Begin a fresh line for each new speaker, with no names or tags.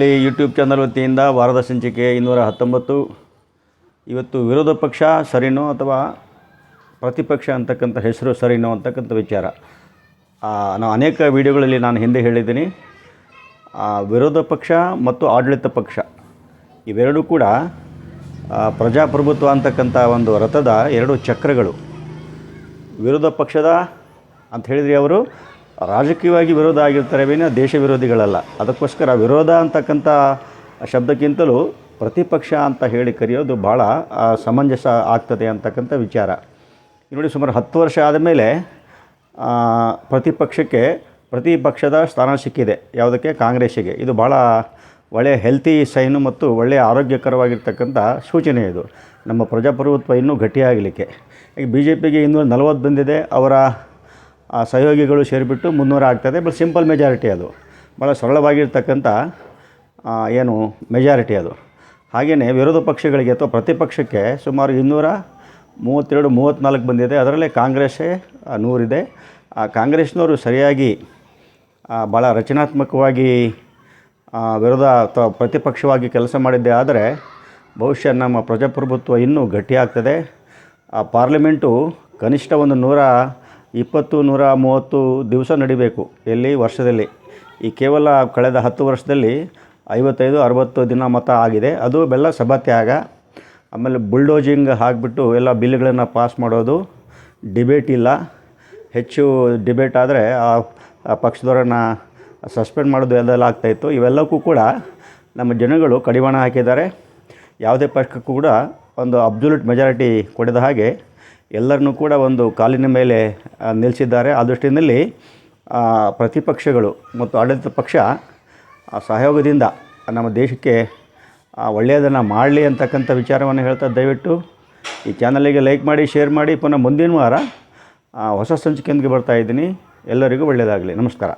ಇಲ್ಲಿ YouTube channel ವತಿಯಿಂದ ವಾರದ ಸಂಚಿಕೆ ಇನ್ನೂರ ಹತ್ತೊಂಬತ್ತು. ಇವತ್ತು ವಿರೋಧ ಪಕ್ಷ ಸರಿನೋ ಅಥವಾ ಪ್ರತಿಪಕ್ಷ ಅಂತಕ್ಕಂಥ ಹೆಸರು ಸರಿನೋ ಅಂತಕ್ಕಂಥ ವಿಚಾರ. ನಾವು ಅನೇಕ ವಿಡಿಯೋಗಳಲ್ಲಿ ನಾನು ಹಿಂದೆ ಹೇಳಿದ್ದೀನಿ. ವಿರೋಧ ಪಕ್ಷ ಮತ್ತು ಆಡಳಿತ ಪಕ್ಷ ಇವೆರಡೂ ಕೂಡ ಪ್ರಜಾಪ್ರಭುತ್ವ ಅಂತಕ್ಕಂಥ ಒಂದು ರಥದ ಎರಡು ಚಕ್ರಗಳು. ವಿರೋಧ ಪಕ್ಷದ ಅಂತ ಹೇಳಿದರೆ ಅವರು ರಾಜಕೀಯವಾಗಿ ವಿರೋಧ ಆಗಿರ್ತಾರೆ ವಿನ ದೇಶ ವಿರೋಧಿಗಳಲ್ಲ. ಅದಕ್ಕೋಸ್ಕರ ವಿರೋಧ ಅಂತಕ್ಕಂಥ ಶಬ್ದಕ್ಕಿಂತಲೂ ಪ್ರತಿಪಕ್ಷ ಅಂತ ಹೇಳಿ ಕರೆಯೋದು ಭಾಳ ಸಮಂಜಸ ಆಗ್ತದೆ ಅಂತಕ್ಕಂಥ ವಿಚಾರ. ನೋಡಿ ಸುಮಾರು ಹತ್ತು ವರ್ಷ ಆದಮೇಲೆ ಪ್ರತಿಪಕ್ಷಕ್ಕೆ ಪ್ರತಿಪಕ್ಷದ ಸ್ಥಾನ ಸಿಕ್ಕಿದೆ ಯಾವುದಕ್ಕೆ? ಕಾಂಗ್ರೆಸ್ಸಿಗೆ. ಇದು ಭಾಳ ಒಳ್ಳೆಯ ಹೆಲ್ತಿ ಸೈನು ಮತ್ತು ಒಳ್ಳೆಯ ಆರೋಗ್ಯಕರವಾಗಿರ್ತಕ್ಕಂಥ ಸೂಚನೆ ಇದು. ನಮ್ಮ ಪ್ರಜಾಪ್ರಭುತ್ವ ಇನ್ನೂ ಗಟ್ಟಿಯಾಗಲಿಕ್ಕೆ. ಈಗ ಬಿ ಜೆ ಪಿಗೆ ಇನ್ನೂರ ನಲವತ್ತು ಬಂದಿದೆ, ಅವರ ಆ, ಸಹಯೋಗಿಗಳು ಸೇರಿಬಿಟ್ಟು ಮುನ್ನೂರ ಆಗ್ತದೆ ಬಟ್ ಸಿಂಪಲ್ ಮೆಜಾರಿಟಿ ಅದು. ಭಾಳ ಸರಳವಾಗಿರ್ತಕ್ಕಂಥ ಏನು ಮೆಜಾರಿಟಿ ಅದು. ಹಾಗೆಯೇ ವಿರೋಧ ಪಕ್ಷಗಳಿಗೆ ಅಥವಾ ಪ್ರತಿಪಕ್ಷಕ್ಕೆ ಸುಮಾರು ಇನ್ನೂರ ಮೂವತ್ತೆರಡು ಮೂವತ್ತ್ನಾಲ್ಕು ಬಂದಿದೆ. ಅದರಲ್ಲೇ ಕಾಂಗ್ರೆಸ್ಸೇ ನೂರಿದೆ ಆ ಕಾಂಗ್ರೆಸ್ನವರು ಸರಿಯಾಗಿ ಭಾಳ ರಚನಾತ್ಮಕವಾಗಿ ವಿರೋಧ ಅಥವಾ ಪ್ರತಿಪಕ್ಷವಾಗಿ ಕೆಲಸ ಮಾಡಿದ್ದೆ ಆದರೆ ಬಹುಶಃ ನಮ್ಮ ಪ್ರಜಾಪ್ರಭುತ್ವ ಇನ್ನೂ ಗಟ್ಟಿಯಾಗ್ತದೆ. ಆ ಪಾರ್ಲಿಮೆಂಟು ಕನಿಷ್ಠ ಒಂದು ನೂರ ಇಪ್ಪತ್ತು ನೂರ ಮೂವತ್ತು ದಿವಸ ನಡಿಬೇಕು ಎಲ್ಲಿ, ವರ್ಷದಲ್ಲಿ. ಈ ಕೇವಲ ಕಳೆದ ಹತ್ತು ವರ್ಷದಲ್ಲಿ ಐವತ್ತೈದು, ಅರವತ್ತು ದಿನ ಮತ ಆಗಿದೆ. ಅದು ಬೆಲ್ಲ ಸಭಾತ್ಯಾಗ ಆಮೇಲೆ ಬುಲ್ಡೋಜಿಂಗ್ ಹಾಕಿಬಿಟ್ಟು ಎಲ್ಲ ಬಿಲ್ಗಳನ್ನು ಪಾಸ್ ಮಾಡೋದು ಡಿಬೇಟ್ ಇಲ್ಲ. ಹೆಚ್ಚು ಡಿಬೇಟ್ ಆದರೆ ಆ ಪಕ್ಷದವರನ್ನು ಸಸ್ಪೆಂಡ್ ಮಾಡೋದು ಎಲ್ಲೆಲ್ಲ ಆಗ್ತಾಯಿತ್ತು ಇವೆಲ್ಲಕ್ಕೂ ಕೂಡ ನಮ್ಮ ಜನಗಳು ಕಡಿವಾಣ ಹಾಕಿದ್ದಾರೆ. ಯಾವುದೇ ಪಕ್ಷಕ್ಕೂ ಕೂಡ ಒಂದು ಅಬ್ಸಲ್ಯೂಟ್ ಮೆಜಾರಿಟಿ ಕೊಡದ ಹಾಗೆ ಎಲ್ಲರನ್ನೂ ಕೂಡ ಒಂದು ಕಾಲಿನ ಮೇಲೆ ನಿಲ್ಲಿಸಿದ್ದಾರೆ. ಆ ದೃಷ್ಟಿಯಲ್ಲಿ ಪ್ರತಿಪಕ್ಷಗಳು ಮತ್ತು ಆಡಳಿತ ಪಕ್ಷ ಸಹಯೋಗದಿಂದ ನಮ್ಮ ದೇಶಕ್ಕೆ ಒಳ್ಳೆಯದನ್ನು ಮಾಡಲಿ ಅಂತಕ್ಕಂಥ ವಿಚಾರವನ್ನು ಹೇಳ್ತಾ ದಯವಿಟ್ಟು ಈ ಚಾನಲಿಗೆ ಲೈಕ್ ಮಾಡಿ, ಶೇರ್ ಮಾಡಿ. ಪುನಃ ಮುಂದಿನ ವಾರ ಹೊಸ ಸಂಚಿಕೆಯೊಂದಿಗೆ ಬರ್ತಾ ಇದ್ದೀನಿ. ಎಲ್ಲರಿಗೂ ಒಳ್ಳೆಯದಾಗಲಿ. ನಮಸ್ಕಾರ.